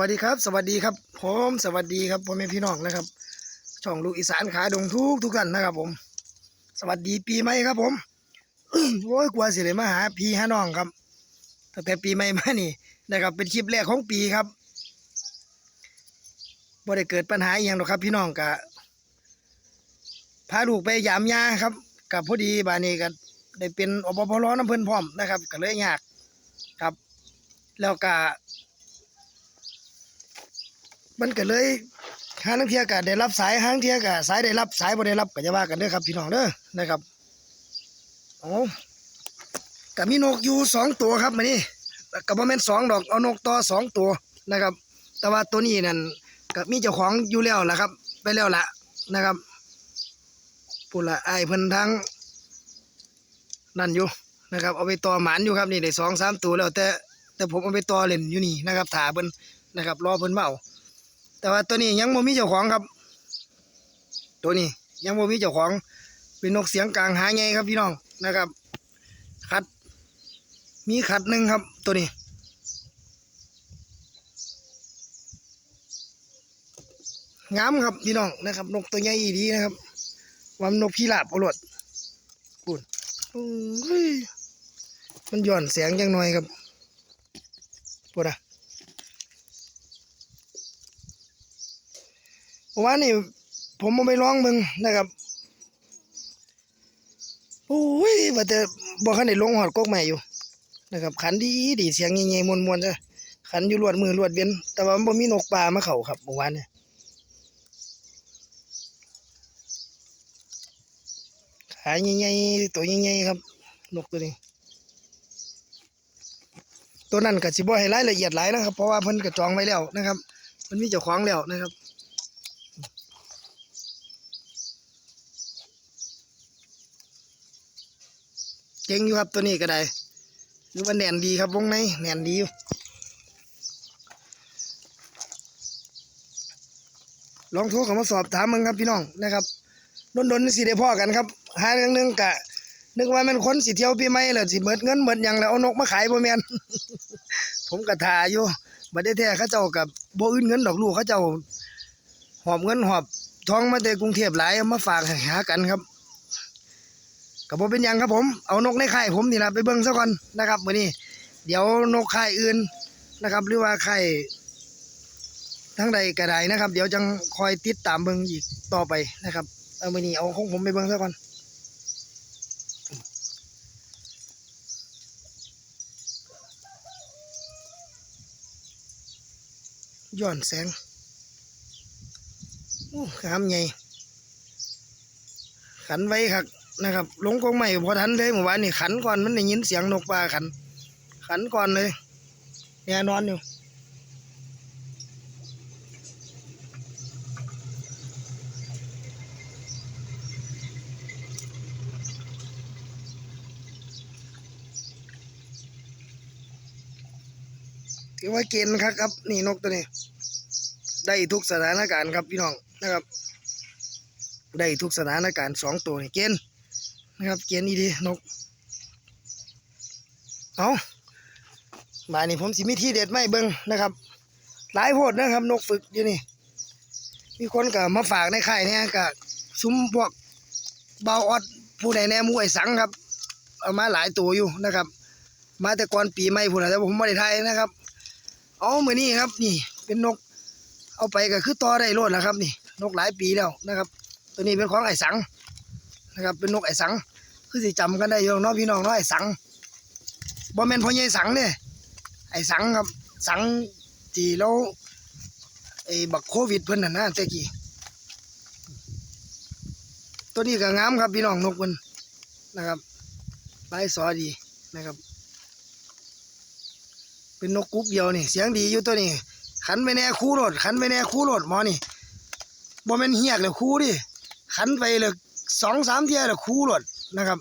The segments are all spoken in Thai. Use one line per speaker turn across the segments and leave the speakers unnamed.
วัสดีครับ สวัสดีครับผมสวัสดีครับพ่อแม่พี่น้องนะครับ ช่องลูกอีสานขาดงทุกทุกท่านนะครับผม สวัสดีปีใหม่ครับผมโอ้ยกลัวสิเลยมาหาพี่หาน้องครับตั้งแต่ปีใหม่มานี่นะครับ เป็นคลิปแรกของปีครับบ่ได้เกิดปัญหาอย่างหรอกครับ พี่น้องกะพาลูกไปยามยาครับกับพอดีบานนี้ก็ได้เป็นอบพลน้ำเพิ่นพร้อมนะครับ ก็เลยยากครับ แล้วก็ มันก็เลยหางเทียก็ได้รับสายหางเทียก็สายได้รับสายบ่ได้รับก็จะว่ากันเด้อครับ พี่น้องเด้อนะครับโอ้ก็มีนกอยู่สองตัวครับมื้อนี้ก็บ่แม่นสองดอกเอานกต่อสองตัวนะครับ แต่ว่าตัวนี้นั่นก็มีเจ้าของอยู่แล้วล่ะครับ ไปแล้วล่ะนะครับพุ่นละอ้ายเพิ่นทั้งนั่นอยู่นะครับ เอาไปต่อหมานอยู่ครับนี่ได้สองสามตัวแล้วแต่แต่ผมเอาไปต่อเล่นอยู่นี่นะครับถาเพิ่นนะครับ รอเพิ่นมาเา แต่ว่าตัวนี้ยังบ่มีเจ้าของครับ ตัวนี้ยังบ่มีเจ้าของ เป็นนกเสียงกลางหาไงครับพี่น้องนะครับขัด มีขัดหนึ่งครับ ตัวนี้ งามครับพี่น้องนะครับ นกตัวใหญ่ดีนะครับวามนนกพิราบอรดพูดโอ้ยมันย่อนเสียงจังหน่อยครับพูดอะ เพราะว่านี่ ผมเอาไปร้องมึงนะครับโอ้ยว่าแต่บ่คันได้ลงหอดกกใหม่อยู่นะครับขันดีดีเสียงเงี้ยๆมวนๆจ้ะขันอยู่ลวดมือลวดเวียนแต่ว่าบ่มีนกป่ามาเข้าครับเมื่อวานเนี่ยขาใหญ่ๆตัวใหญ่ๆครับ นกตัวนี้ ตัวนั้นก็สิบ่ให้รายละเอียดหลายนะครับ เพราะว่าเพิ่นก็จองไว้แล้วนะครับเพิ่นมีเจ้าของแล้วนะครับ เก่งอยู่ครับตัวนี้ก็ได้หรือว่าแน่นดีครับวงในแน่นดีอยู่ลองโทรเข้ามาสอบถามมึงครับพี่น้องนะครับดนๆสิได้พ่อกันครับหาเรื่องนึงกะ นึกว่ามันคนสิเที่ยวปีใหม่แล้วสิเบิดเงินเบิดหยังแล้วเอานกมาขายบ่แมนผมก็ท่าอยู่บัดได้แท้เขาเจ้ากับบ่อื่นเงินดอกลูกเขาเจ้าหอบเงินหอบทองมาแต่กรุงเทพหลายมาฝากให้หากันครับ ก็บ่เป็นยังครับผม เอานกในค่ผมนี่ล่ะไปเบิ่งซะก่อนนะครับมื้อนี้ เดี๋ยวนกค่อื่นนะครับ หรือว่าค่ทั้งใดก็ไดนะครับ เดี๋ยวจังคอยติดตามเบิ่งอีกต่อไปนะครับเอามือนี้เอาของผมไปเบิ่งซะก่อนย้อนแสงโอ้งามใหญ่ขันไว้ครับ นะครับลงกองใหม่พอทันเลยเมื่อวานนี่ขันก่อนมันได้ยินเสียงนกปลาขัน ขันก่อนเลยแน่นอนอยู่ถือว่าเกณฑ์ครับครับนี่นกตัวนี้ได้ทุกสถานการณ์ครับพี่น้องนะครับ ได้ทุกสถานการณ์สองตัวนี่เกณฑ์ นะครับ เกณฑ์นี่ดีนก เอามานี่ผมสิมีที่เด็ดไม่เบิ้งนะครับ หลายโพดนะครับ นกฝึกอยู่นี่ มีคนก็มาฝากในค่เนี่ยก็ซุ้มพวกเบาออดผู้ใดแน่มูไอสังครับ เอามาหลายตัวอยู่นะครับ มาแต่ก่อนปีใหม่พุ่นน่ะแต่ผมไม่ได้ไทยนะครับ เอามือนี้ครับ นี่เป็นนก เอาไปก็คือต่อได้โลดแล้วครับ นี่ นกหลายปีแล้วนะครับ ตัวนี้เป็นของไอสัง นะครับเป็นนกไอสัง คือสิจำกันได้อยู่เนาะพี่น้องเนาะไอสังบ่แม่นพ่อใหญ่สังเนี่ยไอสังครับสังที่เราไอบักโควิดเพิ่นน่ะนะแต่กี้ตัวนี้ก็งามครับพี่น้องนกมันนะครับลายสอดีนะครับ เป็นนกกุ๊กเดียวนี่ เสียงดีอยู่ตัวนี้ ขันไปแน่คู่โหลดขันไปแน่คู่โหลดหมอนี่บ่แม่นเฮียกเลยคู่ดิขันไปเลย สองสามเที่ยเลยคู่หลดนะครับ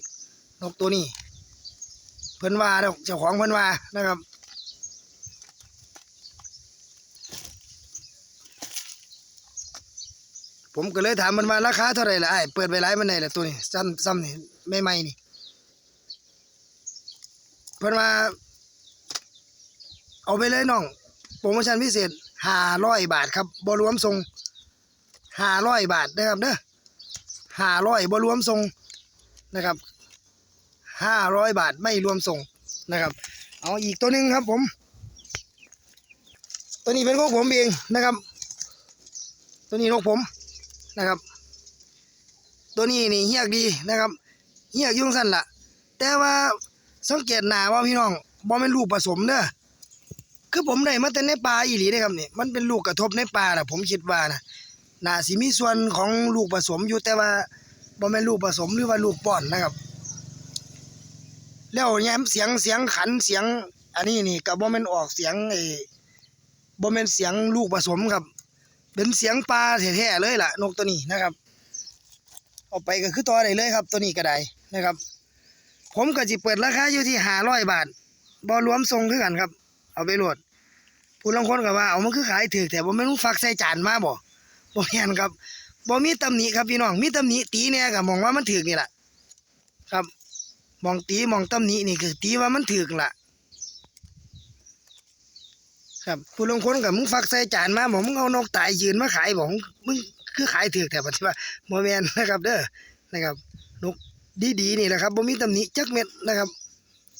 นกตัวนี้ เพิ่นว่าเด้อเจ้าของเพิ่นว่านะครับผมก็เลยถามมันว่าราคาเท่าไหร่ล่ะไอ้เปิดไปหลายมันได้ล่ะตัวนี้ซ้ำซ้ำนี่ไม่ไม่ๆนี่ เพิ่นว่าเอาไปเลยน้องโปรโมชั่นพิเศษห้าร้อยบาทครับบรวมทรงห้าร้อยบาทนะครับเด้อ ห้าร้อยบรวมทรงนะครับห้าร้อยบาทไม่รวมส่งนะครับ เอาอีกตัวหนึ่งครับผม ตัวนี้เป็นของผมเองนะครับ ตัวนี้นกผมนะครับ ตัวนี้นี่เฮียกดีนะครับเฮียกยุ่งสั้นละแต่ว่าสังเกตหนาว่าพี่น้องบ่เป็นลูกผสมเด้อคือผมได้มาแต่ในป่าอีหลีเด้ครับนี่มันเป็นลูกกระทบในป่าน่ะผมคิดว่านะ น่าสิมีส่วนของลูกผสมอยู่แต่ว่าบ่แม่นลูกผสมหรือว่าลูกป้อนนะครับ แล้วแย้มเสียงเสียงขันเสียง อันนี้นี่ก็บ่แม่นออกเสียงไอ้บ่แม่นเสียงลูกผสมครับ เป็นเสียงปลาแท้ๆเลยล่ะ นกตัวนี้นะครับเอาไปก็คือต่อได้เลยครับ ตัวนี้ก็ได้นะครับ ผมก็สิเปิดราคาอยู่ที่ห้าร้อยบาทบ่รวมส่งคือกันครับ เอาไปโหลดผู้ลางคนก็ว่าเอามันคือขายถือแต่บ่แม่นมึงฝากใส่จานมาบ่ บ่แม่นครับบ่มีตำหนิครับพี่น้องมีตำหนิตีเนี่ยก็มองว่ามันถือนี่ล่ะครับมองตีมองตำหนินี่คือตีว่ามันถือล่ะ ครับผู้ลงคนกับมึงฝากใส่จานมาบอกมึงเอานกตายยืนมาขายบอกมึงคือขายถือแต่ปฏิบัติบ่แม่นนะครับ เด้อนะครับนกดีๆนี่แหละครับบ่มีตำหนิจักเม็ดนะครับ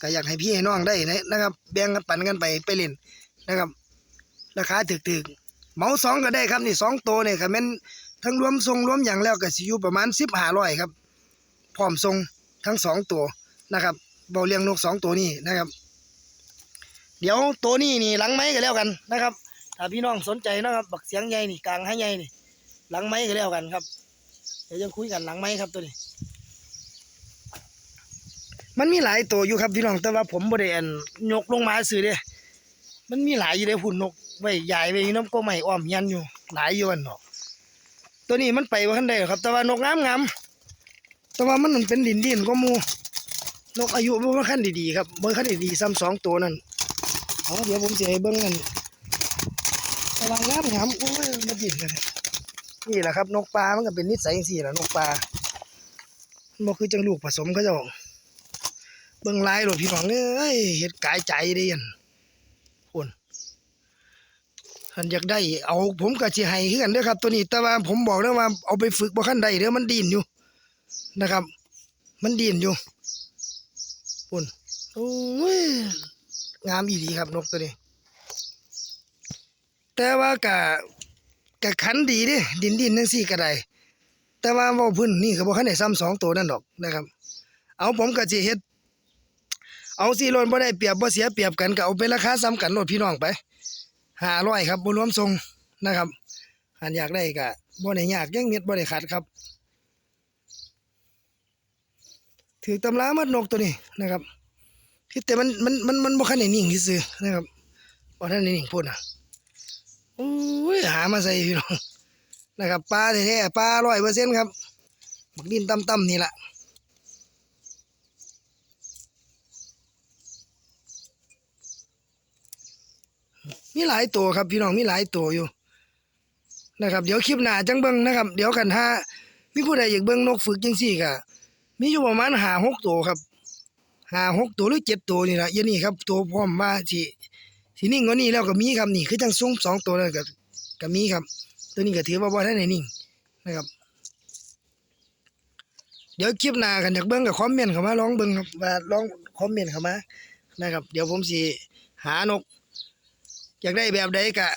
ก็อยากให้พี่ให้น้องได้นะครับ แบ่งกันปันกันไปไปเล่นนะครับ ราคาถึกๆ เหมาสองก็ได้ครับนี่สองตัวเนี่ยครับแม่นทั้งรวมทรงรวมอย่างแล้วก็สิอยู่ประมาณสิบห้าร้อยครับพร้อมทรงทั้งสองตัวนะครับเบาเลี้ยงนกสองตัวนี้นะครับ เดี๋ยวตัวนี้นี่หลังไม้ก็แล้วกันนะครับถ้าพี่น้องสนใจนะครับบักเสียงใหญ่นี่กลางให้ใหญ่นี่ หลังไม้ก็แล้วกันครับ เดี๋ยวจะคุยกันหลังไม้ครับตัวนี้ มันมีหลายตัวอยู่ครับพี่น้องแต่ว่าผมบ่ได้อันยกลงมาซื้อเด้ มันมีหลายอยู่ในหุ่นนกไว้ใหญ่ไว้น้ำก็ไม่อ้อมยันอยู่ หลายอยู่อันเนาะตัวนี้มันไปว่าคันใดครับ แต่ว่านกงามงามแต่ว่ามันเป็นดินดินก็มูนกอายุบ่คันดีๆครับบ่คันดีๆซ้ำสองตัวนั่นเอาเดี๋ยวผมจะให้เบิ่งกันแต่ว่างามงามโอ้ยมันดินกันนี่แหละครับ นกปลามันก็เป็นนิสัยจังซี่แหละนกปลามันคือจังลูกผสมเขาจ้าเบิ่งลายหลดพี่น้องเอ้ยเฮ็ดกายใจเด้ยันคน ท่านอยากได้ เอาผมก็สิให้คือกันเด้อครับ ตัวนี้แต่ว่าผมบอกแล้วว่าเอาไปฝึกบ่คันใดเด้อมันดินอยู่นะครับ มันดินอยู่คุณโอ้ยงามอีหลีครับนกตัวนี้ แต่ว่ากะกะขันดีเด้ดินดินจังซี่ก็ได้แต่ว่าว้าพื้นนี่ก็บ่คันได้ซ้ำสองตัวนั่นดอกนะครับ เอาผมก็สิเฮ็ดเอาสี่ล้นบ่ได้เปรียบบ่เสียเปรียบกันก็เอาเป็นราคาซ้ำกันโลดพี่น้องไป ห้าร้อยครับบ่รวมทรงนะครับอันอยากได้ก็บ่ได้ยากยังเม็ดบ่ได้ขาดครับ ถือตำรามัดนกตัวนี้นะครับที่แต่มันมันมันมันบ่คันได้นิ่งที่ซื่อนะครับบ่ทันได้นิ่งพูดน่ะโอ้ยหามาใส่พี่น้องนะครับปลาแท้ๆปลา100%ครับบักดินต่ำๆนี่แหละ มีหลายตัวครับ พี่น้องมีหลายตัวอยู่ นะครับ เดี๋ยวคลิปหน้าจังเบิ้งนะครับ เดี๋ยวกันถ้ามีผู้ใดอยากเบิ้งนกฝึกจังซี่ก็มีอยู่ประมาณหาหกตัวครับหาหกตัวหรือเจ็ดตัวนี่ละเดี๋ยวนี้ครับ ตัวพร้อมมาสิสินิ่งกว่านี้แล้วก็มีครับนี่คือจังสูงสองตัวแล้วก็ก็มีครับ ตัวนี้ก็ถือว่าบ่ทันได้นิ่งนะครับ เดี๋ยวคลิปหน้ากันอยากเบิ้งก็คอมเมนต์เข้ามาลองเบิ้งครับว่าลองคอมเมนต์เข้ามานะครับ เดี๋ยวผมสิหานก อยากได้แบบใดก็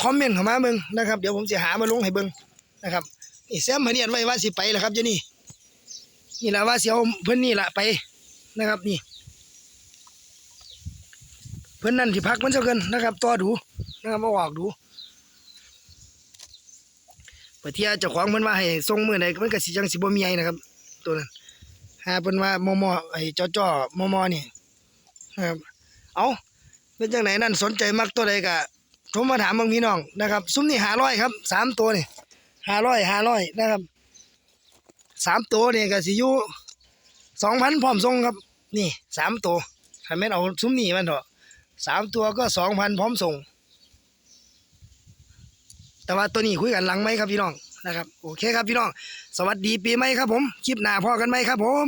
คอมเมนต์เข้ามาเบิ่งนะครับเดี๋ยวผมจะหามาลงให้เบิ่งนะครับนี่แซมพะเนียนไว้ว่าสิไปแล้วครับเจ้านี่นี่ละว่าเสียวเพิ่นนี่ละไปนะครับนี่ เพิ่นนั่นที่พักมันเจ้าเกินนะครับต่อดูนะครับมาออกดูไปเที่ยวเจ้าของเพิ่นว่าให้ส่งมื้อใดมันก็สิจังสิบ่มีไอ้นะครับ ตัวนั้นหาเพิ่นว่ามอมอไอ้จ้อๆมอมอนี่นะครับเอา เป็นจังไหนนั่นสนใจมักตัวใดก็โทรมาถามบางพี่น้องนะครับ ซุ้มนี่หาร้อยครับสามตัวนี่หาร้อยหาร้อยนะครับสามตัวนี่ก็สิอยู่สองพันพร้อมส่งครับ นี่สามตัวถ้าแม่เอาซุ้มนี่มันเถอะสามตัวก็สองพันพร้อมส่ง แต่ว่าตัวนี้คุยกันหลังไหมครับพี่น้องนะครับ โอเคครับพี่น้อง สวัสดีปีใหม่ครับผม คลิปหน้าพอกันไหมครับผม